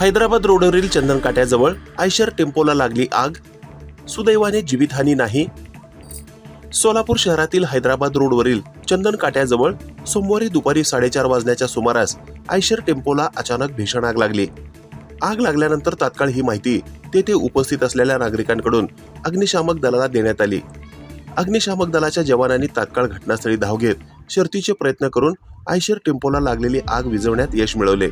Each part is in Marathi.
हैदराबाद रोडवरील चंदनकाट्याजवळ आयशर टेम्पोला लागली आग. सुदैवाने जीवितहानी नाही. सोलापूर शहरातील हैदराबाद रोडवरील चंदनकाट्याजवळ सोमवारी दुपारी साडेचार वाजण्याच्या सुमारास आयशर टेम्पोला अचानक भीषण आग लागली. आग लागल्यानंतर तात्काळ ही माहिती तेथे उपस्थित असलेल्या नागरिकांकडून अग्निशामक दलाला देण्यात आली. अग्निशामक दलाच्या जवानांनी तात्काळ घटनास्थळी धाव घेत शर्तीचे प्रयत्न करून आयशर टेम्पोला लागलेली आग विझवण्यात यश मिळवले.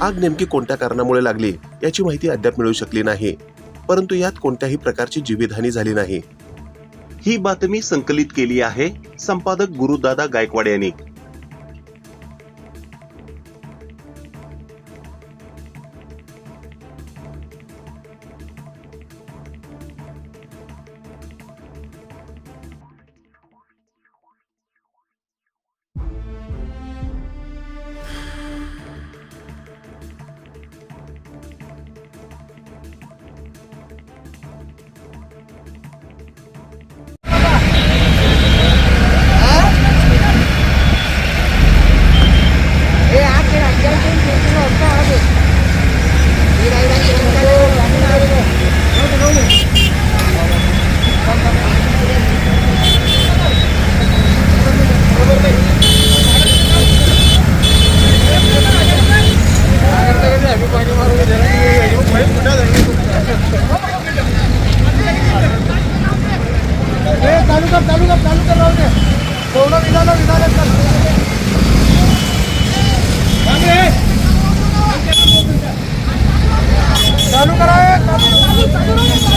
आग नेमकी कोणत्या कारणामुळे लागली याची माहिती अद्याप मिळू शकली नाही. परंतु यात कोणत्याही प्रकारची जीवितहानी झाली नाही. ही बातमी संकलित केली आहे संपादक गुरुदादा गायकवाड यांनी. चालू कर चालू कर चालू कर राहू दे. तेवढं विधान विधान कर चालू करा हे, चालू